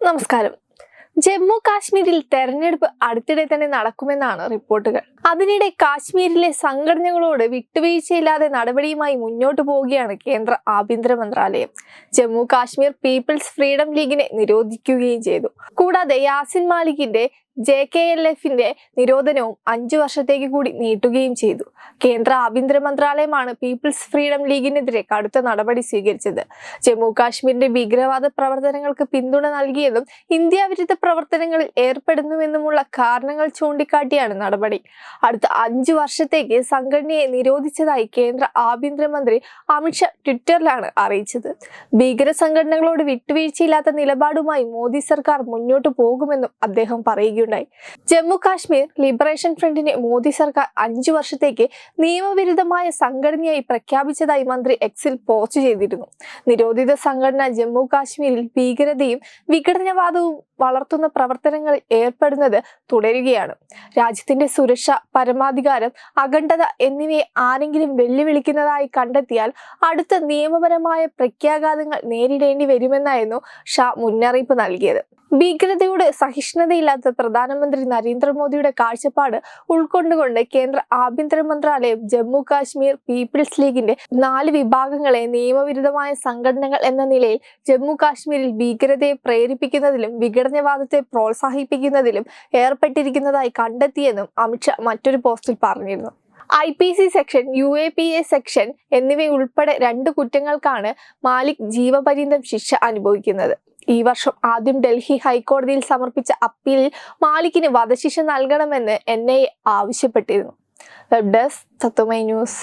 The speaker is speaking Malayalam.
നമസ്കാരം. ജമ്മു കാശ്മീരിൽ തെരഞ്ഞെടുപ്പ് അടുത്തിടെ തന്നെ നടക്കുമെന്നാണ് റിപ്പോർട്ടുകൾ. അതിനിടെ കാശ്മീരിലെ സംഘടനകളോട് വിട്ടുവീഴ്ചയില്ലാതെ നടപടിയുമായി മുന്നോട്ട് പോവുകയാണ് കേന്ദ്ര ആഭ്യന്തര മന്ത്രാലയം. ജമ്മു കാശ്മീർ പീപ്പിൾസ് ഫ്രീഡം ലീഗിനെ നിരോധിക്കുകയും ചെയ്തു. കൂടാതെ യാസിൻ മാലിക്കിന്റെ ജെ കെ എൽ എഫിന്റെ നിരോധനവും അഞ്ചു വർഷത്തേക്ക് കൂടി നീട്ടുകയും ചെയ്തു. കേന്ദ്ര ആഭ്യന്തര മന്ത്രാലയമാണ് പീപ്പിൾസ് ഫ്രീഡം ലീഗിനെതിരെ കടുത്ത നടപടി സ്വീകരിച്ചത്. ജമ്മു കാശ്മീരിന്റെ ഭീകരവാദ പ്രവർത്തനങ്ങൾക്ക് പിന്തുണ നൽകിയതും ഇന്ത്യ വിരുദ്ധ പ്രവർത്തനങ്ങളിൽ ഏർപ്പെടുന്നുവെന്നുമുള്ള കാരണങ്ങൾ ചൂണ്ടിക്കാട്ടിയാണ് നടപടി. അടുത്ത അഞ്ചു വർഷത്തേക്ക് സംഘടനയെ നിരോധിച്ചതായി കേന്ദ്ര ആഭ്യന്തരമന്ത്രി അമിത്ഷാ ട്വിറ്ററിലാണ് അറിയിച്ചത്. ഭീകര സംഘടനകളോട് വിട്ടുവീഴ്ചയില്ലാത്ത നിലപാടുമായി മോദി സർക്കാർ മുന്നോട്ടു പോകുമെന്നും അദ്ദേഹം പറയുകയുണ്ടായി. ജമ്മു കാശ്മീർ ലിബറേഷൻ ഫ്രണ്ടിനെ മോദി സർക്കാർ അഞ്ചു വർഷത്തേക്ക് നിയമവിരുദ്ധമായ സംഘടനയായി പ്രഖ്യാപിച്ചതായി മന്ത്രി എക്സിൽ പോസ്റ്റ് ചെയ്തിരുന്നു. നിരോധിത സംഘടന ജമ്മു കാശ്മീരിൽ ഭീകരതയും വിഘടനവാദവും വളർത്തുന്ന പ്രവർത്തനങ്ങളിൽ ഏർപ്പെടുന്നത് തുടരുകയാണ്. രാജ്യത്തിന്റെ സുരക്ഷ പരമാധികാരം അഖണ്ഡത എന്നിവയെ ആരെങ്കിലും വെല്ലുവിളിക്കുന്നതായി കണ്ടെത്തിയാൽ അടുത്ത നിയമപരമായ പ്രത്യാഘാതങ്ങൾ നേരിടേണ്ടി വരുമെന്നായിരുന്നു ഷാ മുന്നറിയിപ്പ് നൽകിയത്. ഭീകരതയോട് സഹിഷ്ണുതയില്ലാത്ത പ്രധാനമന്ത്രി നരേന്ദ്രമോദിയുടെ കാഴ്ചപ്പാട് ഉൾക്കൊണ്ടുകൊണ്ട് കേന്ദ്ര ആഭ്യന്തര മന്ത്രാലയം ജമ്മു കാശ്മീർ പീപ്പിൾസ് ലീഗിന്റെ നാല് വിഭാഗങ്ങളെ നിയമവിരുദ്ധമായ സംഘടനകൾ എന്ന നിലയിൽ ജമ്മു കാശ്മീരിൽ ഭീകരതയെ പ്രേരിപ്പിക്കുന്നതിലും വിഘടനവാദത്തെ പ്രോത്സാഹിപ്പിക്കുന്നതിലും ഏർപ്പെട്ടിരിക്കുന്നതായി കണ്ടെത്തിയെന്നും അമിത്ഷാ മറ്റൊരു പോസ്റ്റിൽ പറഞ്ഞിരുന്നു. I P C section U A P A section എന്നിവയുൾപ്പെടെ രണ്ട് കുറ്റങ്ങൾക്കാണ് മാലിക് ജീവപര്യന്തം ശിക്ഷ അനുഭവിക്കുന്നത്. ഈ വർഷം ആദ്യം ഡൽഹി ഹൈക്കോടതിയിൽ സമർപ്പിച്ച അപ്പീലിൽ മാലിക്കിന് വധശിക്ഷ നൽകണമെന്ന് എൻ ഐ ആവശ്യപ്പെട്ടിരുന്നു. Web desk Tatwamayi news